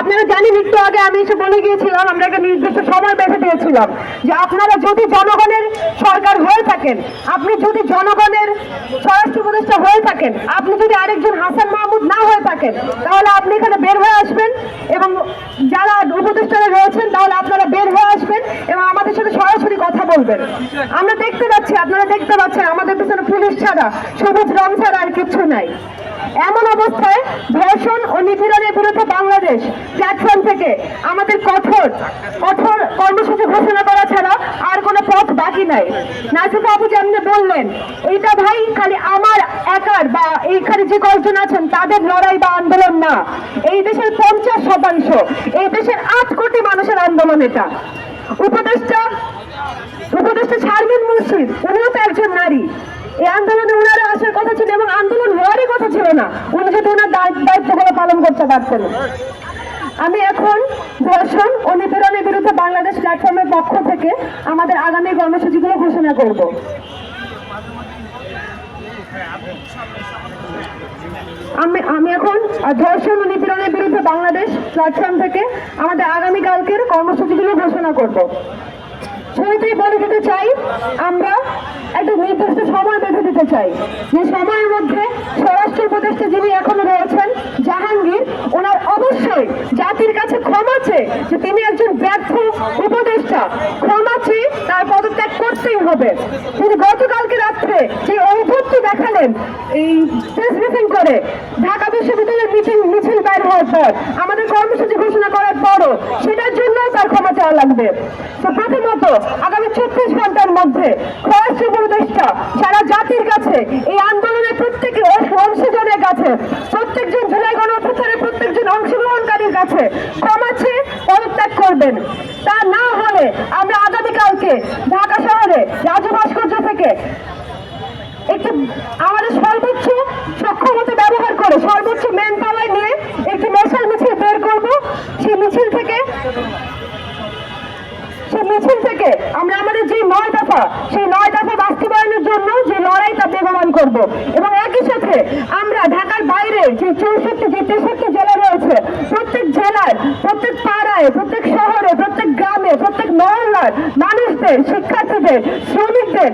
আপনারা জানেন, একটু আগে আমি এসে বলে গিয়েছিলাম, আমরা একটা নির্দিষ্ট সময় বেঁধে দিয়েছিলাম যে আপনারা যদি জনগণের সরকার হয়ে থাকেন, আপনি যদি জনগণের স্বরাষ্ট্র উপদেষ্টা হয়ে থাকেন, আপনি যদি আরেকজন হাসান মাহমুদ না হয়ে থাকেন, তাহলে আপনি এখানে বের হয়ে আসবেন এবং যারা উপদেষ্টারা রয়েছেন, তাহলে আপনারা বের হয়ে আসবেন এবং কথা বলবেন। আমরা দেখতে পাচ্ছি, আপনারা দেখতে পাচ্ছেন, আমাদের পিছনে পুলিশ ছাড়া, সবুজ রং ছাড়া আর কিছু নাই। এমন অবস্থায় ধর্ষণ ও নিপীড়নের বিরুদ্ধে বাংলাদেশ প্ল্যাটফর্ম থেকে আমাদের কঠোর কঠোর কর্মসূচি ঘোষণা করা ছাড়া আর কোনো পথ বাকি নাই। নাজিফা আপু যেমনি বললেন এটা ভাই খালি আমার একার বা এইখানে যে কয়েকজন আছেন, তাদের লড়াই বা আন্দোলন না। এই দেশের পঞ্চাশ শতাংশ, এই দেশের আট কোটি মানুষের আন্দোলন এটা। উপদেষ্টা উপদেষ্টা শারমিন মুর্শিদ, উনিও তো একজন নারী। এই আন্দোলনে ওনারা আসার কথা ছিল এবং আন্দোলন হওয়ারই কথা ছিল না। উনি যদি ওনার দায়- দায়িত্বগুলো পালন করতে পারতেন। আমি এখন ধর্ষণ ও নিপীড়নের বিরুদ্ধে বাংলাদেশ প্ল্যাটফর্মের পক্ষ থেকে আমাদের আগামী কর্মসূচিগুলো ঘোষণা করব। আমি আমি এখন ধর্ষণ ও নিপীড়নের বিরুদ্ধে বাংলাদেশ প্ল্যাটফর্ম থেকে আমাদের কর্মসূচিগুলো ঘোষণা করব। শুরুতেই বলে দিতে চাই, আমরা একটা নির্দিষ্ট সময় বেঁধে দিতে চাই। যে সময়ের মধ্যে স্বরাষ্ট্র উপদেষ্টা যিনি এখনও রয়েছেন, জাহাঙ্গীর, ওনার অবশ্যই জাতির কাছে ক্ষমা চেয়ে যে তিনি একজন ব্যর্থ উপদেষ্টা, ক্ষমা চেয়ে তার পদত্যাগ করতেই হবে। তিনি গতকালকে রাত্রে যে দেখালেন এই প্রেস ব্রিফিং করে ঢাকা বিশ্ববিদ্যালয়ের মিছিল মিছিল বের হওয়ার পর, আমাদের কর্মসূচি ঘোষণা করার পরও সেটার জন্য তার ক্ষমা চাওয়া লাগবে। তো প্রথমত, আগামী ছত্রিশ ঘণ্টার মধ্যে স্বরাষ্ট্র উপদেষ্টা সারা জাতির কাছে এই আন্দোলনের প্রত্যেক অংশীজনের কাছে, প্রত্যেকজন জেলায় গণঅভ্যুত্থানের প্রত্যেকজন অংশগ্রহণকারীর কাছে ক্ষমা চেয়ে পদত্যাগ করবেন। তা না হলে আমরা আগামীকালকে ঢাকা শহরে রাজু ভাস্কর্য থেকে একটি আমাদের সর্বোচ্চ সক্ষমতা ব্যবহার করে, সর্বোচ্চ ম্যান পাওয়ার নিয়ে একটি মশাল মিছিল বের করব। সেই মিছিল থেকে, সেই মিছিল থেকে আমরা আমাদের যে নয় দফা, সেই নয় দফা বাস্তবায়নের জন্য যে লড়াই তা বেগবান করব। এবং একই সাথে আমরা ঢাকার বাইরে যে চৌষট্টি, যে তেষট্টি জেলা রয়েছে, প্রত্যেক জেলার, প্রত্যেক পাড়ায়, প্রত্যেক শহরে, প্রত্যেক গ্রামে, প্রত্যেক মহল্লার মানুষদের, শিক্ষার্থীদের, শ্রমিকদের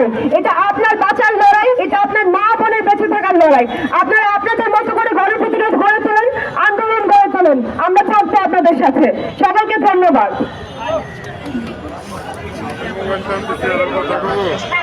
চাই এটা আপনার বাঁচার লড়াই, এটা আপনার মা বোনের বেঁচে থাকার লড়াই। আপনারা আপনাদের মতো করে গণপ্রতিরোধ গড়ে তোলেন, আন্দোলন গড়ে তোলেন। আমরা থাকব আপনাদের সাথে। সবাইকে ধন্যবাদ।